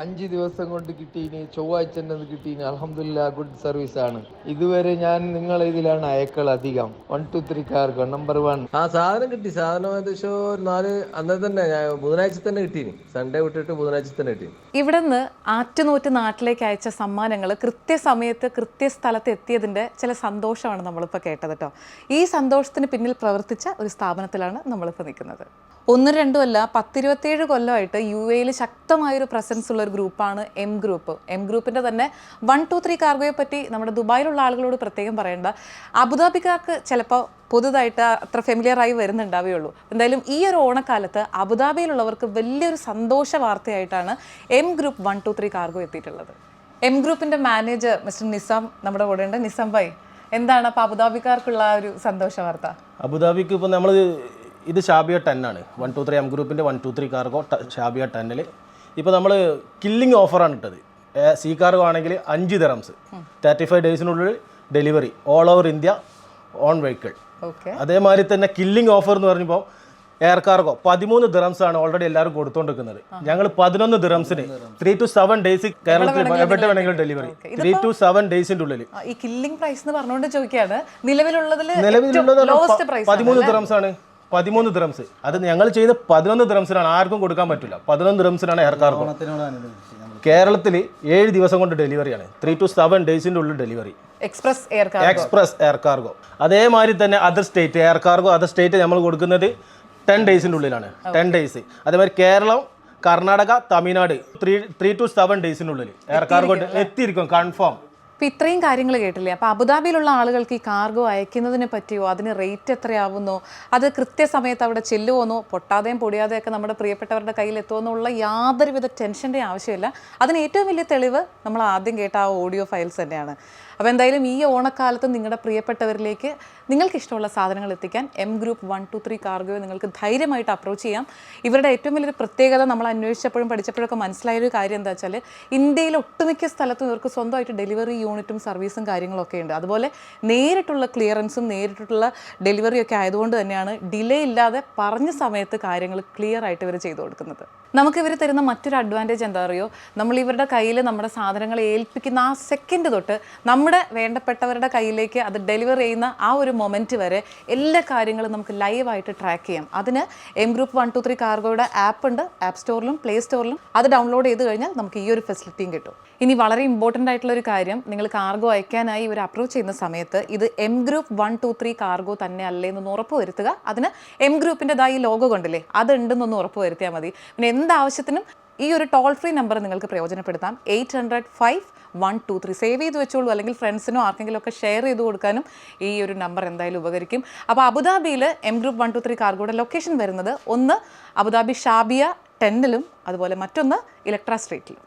അഞ്ച് ദിവസം കൊണ്ട് കിട്ടീന് ചൊവ്വാഴ്ച തന്നെ കിട്ടീന്. അലഹമില്ല ഗുഡ് സർവീസ് ആണ് ഇതുവരെ ഞാൻ നിങ്ങളെ ഇതിലാണ് അയക്കൾ അധികം. One two three cargo number one ആ സാധനം കിട്ടി. സാധനം ഏകദേശം ഒരു നാല് അന്നേ തന്നെ ഞാൻ ബുധനാഴ്ച തന്നെ കിട്ടീന്. സൺഡേ വിട്ടിട്ട് ബുധനാഴ്ച തന്നെ കിട്ടി ഇവിടെ നിന്ന് ആറ്റുനൂറ്റ് നാട്ടിലേക്ക് അയച്ച സമ്മാനങ്ങൾ കൃത്യസമയത്ത് കൃത്യസ്ഥലത്ത് എത്തിയതിന്റെ ചില സന്തോഷമാണ് നമ്മളിപ്പോൾ കേട്ടത് കേട്ടോ ഈ സന്തോഷത്തിന് പിന്നിൽ പ്രവർത്തിച്ച ഒരു സ്ഥാപനത്തിലാണ് നമ്മളിപ്പോൾ നിൽക്കുന്നത്. ഒന്നും രണ്ടും അല്ല പത്തിരുപത്തേഴ് കൊല്ലമായിട്ട് യു എയിൽ ശക്തമായൊരു പ്രസൻസ് ഉള്ള ഒരു ഗ്രൂപ്പാണ് എം ഗ്രൂപ്പ് എം ഗ്രൂപ്പിന്റെ തന്നെ വൺ ടു ത്രീ കാർഗോയെ പറ്റി നമ്മുടെ ദുബായിലുള്ള ആളുകളോട് പ്രത്യേകം പറയേണ്ട. അബുദാബിക്കാർക്ക് ചിലപ്പോൾ പുതുതായിട്ട് അത്ര ഫെമിലിയർ ആയി വരുന്നുണ്ടാവുകയുള്ളൂ. എന്തായാലും ഈ ഒരു ഓണക്കാലത്ത് അബുദാബിയിലുള്ളവർക്ക് വലിയൊരു സന്തോഷ വാർത്തയായിട്ടാണ് M group one two three cargo എത്തിയിട്ടുള്ളത്. എം ഗ്രൂപ്പിന്റെ മാനേജർ മിസ്റ്റർ നിസാം നമ്മുടെ കൂടെ ഉണ്ട്. നിസാം ഭായ് എന്താണ് അപ്പോൾ അബുദാബിക്കാർക്കുള്ള ഒരു സന്തോഷ വാർത്ത? അബുദാബിക്ക് ഇപ്പോൾ നമ്മൾ ഇത് ഷാബിയ ടെൻ ആണ്. വൺ ടു ത്രീ എം ഗ്രൂപ്പിന്റെ one two three cargo Shabiya ടെന്നിൽ ഇപ്പോൾ നമ്മൾ കില്ലിംഗ് ഓഫറാണ് ഇട്ടത്. സി കാർഗോ ആണെങ്കിൽ അഞ്ച് dirhams thirty five ഡേയ്സിനുള്ളിൽ delivery all over India. Own vehicle. Okay. അതേമാതിരി തന്നെ കില്ലിംഗ് ഓഫർ എന്ന് പറയുമ്പോൾ എയർ കാർഗോ പതിമൂന്ന് ദിറംസ് ആണ് ഓൾറെഡി എല്ലാവരും കൊടുത്തോണ്ടിരിക്കുന്നത്. ഞങ്ങൾ പതിനൊന്ന് ദിറംസിന് ത്രീ ടു സെവൻ ഡേയ്സ് കേരളത്തിൽ എവിടെ വേണമെങ്കിലും ഡെലിവറി ത്രീ ടു സെവൻ ഡേയ്സിന്റെ ഉള്ളിൽ ഈ കില്ലിംഗ് പ്രൈസ് എന്ന് പറഞ്ഞുകൊണ്ട് ചോദിക്കുകയാണ്. നിലവിലുള്ളതിൽ നിലവിലുള്ളത് പ്രൈസ് പതിമൂന്ന് ദിറംസ് ആണ്. പതിമൂന്ന് ദിറംസ്. അത് ഞങ്ങൾ ചെയ്ത പതിനൊന്ന് ദിറംസിനാണ് ആർക്കും കൊടുക്കാൻ പറ്റില്ല. പതിനൊന്ന് ദിറംസിനാണ് എയർ കാർഗോ. കേരളത്തിൽ ഏഴ് ദിവസം കൊണ്ട് ഡെലിവറിയാണ് ത്രീ ടു സെവൻ ഡേയ്സിന്റെ ഉള്ളിൽ delivery express air cargo express air cargo അതേമാതിരി തന്നെ other state air cargo other state നമ്മൾ കൊടുക്കുന്നത് ടെൻ ഡേയ്സിന്റെ ഉള്ളിലാണ്. ടെൻ ഡേയ്സ് അതേമാതിരി Keralam Karnataka Tamil Nadu three three to seven ഡേയ്സിനുള്ളിൽ air cargo എത്തിയിരിക്കും കൺഫേം അപ്പം ഇത്രയും കാര്യങ്ങൾ കേട്ടില്ലേ? അപ്പോൾ അബുദാബിയിലുള്ള ആളുകൾക്ക് ഈ കാർഗോ അയക്കുന്നതിനെ പറ്റിയോ അതിന് റേറ്റ് എത്രയാവുന്നോ അത് കൃത്യസമയത്ത് അവിടെ ചെല്ലുവോന്നോ പൊട്ടാതെയും പൊടിയാതെയൊക്കെ നമ്മുടെ പ്രിയപ്പെട്ടവരുടെ കയ്യിൽ എത്തുമെന്നുള്ള യാതൊരുവിധ ടെൻഷന്റെ ആവശ്യമില്ല. അതിന് ഏറ്റവും വലിയ തെളിവ് നമ്മൾ ആദ്യം കേട്ട ആ ഓഡിയോ ഫയൽസ് തന്നെയാണ്. അപ്പോൾ എന്തായാലും ഈ ഓണക്കാലത്ത് നിങ്ങളുടെ പ്രിയപ്പെട്ടവരിലേക്ക് നിങ്ങൾക്ക് ഇഷ്ടമുള്ള സാധനങ്ങൾ എത്തിക്കാൻ M group one two three കാർഗോയെ നിങ്ങൾക്ക് ധൈര്യമായിട്ട് അപ്രോച്ച് ചെയ്യാം. ഇവരുടെ ഏറ്റവും വലിയൊരു പ്രത്യേകത നമ്മൾ അന്വേഷിച്ചപ്പോഴും പഠിച്ചപ്പോഴൊക്കെ മനസ്സിലായൊരു കാര്യം എന്താ വെച്ചാൽ ഇന്ത്യയിൽ ഒട്ടുമിക്ക സ്ഥലത്തും ഇവർക്ക് സ്വന്തമായിട്ട് ഡെലിവറി യൂണിറ്റും സർവീസും കാര്യങ്ങളൊക്കെ ഉണ്ട്. അതുപോലെ നേരിട്ടുള്ള ക്ലിയറൻസും നേരിട്ടുള്ള ഡെലിവറിയൊക്കെ ആയതുകൊണ്ട് തന്നെയാണ് ഡിലേ ഇല്ലാതെ പറഞ്ഞ സമയത്ത് കാര്യങ്ങൾ ക്ലിയർ ആയിട്ട് ഇവർ ചെയ്തു കൊടുക്കുന്നത്. നമുക്ക് ഇവർ തരുന്ന മറ്റൊരു അഡ്വാന്റേജ് എന്താ അറിയോ? നമ്മൾ ഇവരുടെ കയ്യിൽ നമ്മുടെ സാധനങ്ങൾ ഏൽപ്പിക്കുന്ന ആ സെക്കൻഡ് തൊട്ട് നമ്മുടെ വേണ്ടപ്പെട്ടവരുടെ കയ്യിലേക്ക് അത് ഡെലിവർ ചെയ്യുന്ന ആ ഒരു മൊമെന്റ് വരെ എല്ലാ കാര്യങ്ങളും നമുക്ക് ലൈവായിട്ട് ട്രാക്ക് ചെയ്യാം. അതിന് M group one two three കാർഗോയുടെ app ഉണ്ട്. ആപ്പ് സ്റ്റോറിലും പ്ലേ സ്റ്റോറിലും അത് ഡൗൺലോഡ് ചെയ്ത് കഴിഞ്ഞാൽ നമുക്ക് ഈ ഒരു ഫെസിലിറ്റിയും കിട്ടും. ഇനി വളരെ ഇമ്പോർട്ടന്റ് ആയിട്ടുള്ള ഒരു കാര്യം നിങ്ങൾ കാർഗോ അയക്കാനായി ഒരു അപ്രോച്ച് ചെയ്യുന്ന സമയത്ത് ഇത് M group one two three cargo തന്നെ അല്ലേ എന്നൊന്ന് ഉറപ്പ് വരുത്തുക. അതിന് എം ഗ്രൂപ്പിന്റെതായി ലോഗോ കണ്ടില്ലേ അതുണ്ടെന്നൊന്ന് ഉറപ്പ് വരുത്തിയാൽ മതി. പിന്നെ എന്താവശ്യത്തിനും ഈ ഒരു ടോൾ ഫ്രീ നമ്പർ നിങ്ങൾക്ക് പ്രയോജനപ്പെടുത്താം. Eight hundred five one two three save ചെയ്ത് വെച്ചോളൂ. അല്ലെങ്കിൽ ഫ്രണ്ട്സിനോ ആർക്കെങ്കിലും ഒക്കെ ഷെയർ ചെയ്ത് കൊടുക്കാനും ഈ ഒരു നമ്പർ എന്തായാലും ഉപകരിക്കും. അപ്പോൾ അബുദാബിയിൽ M group one two three കാർഗോയുടെ location വരുന്നത് ഒന്ന് അബുദാബി ഷാബിയ ടെന്നിലും അതുപോലെ മറ്റൊന്ന് ഇലക്ട്ര സ്ട്രീറ്റിലും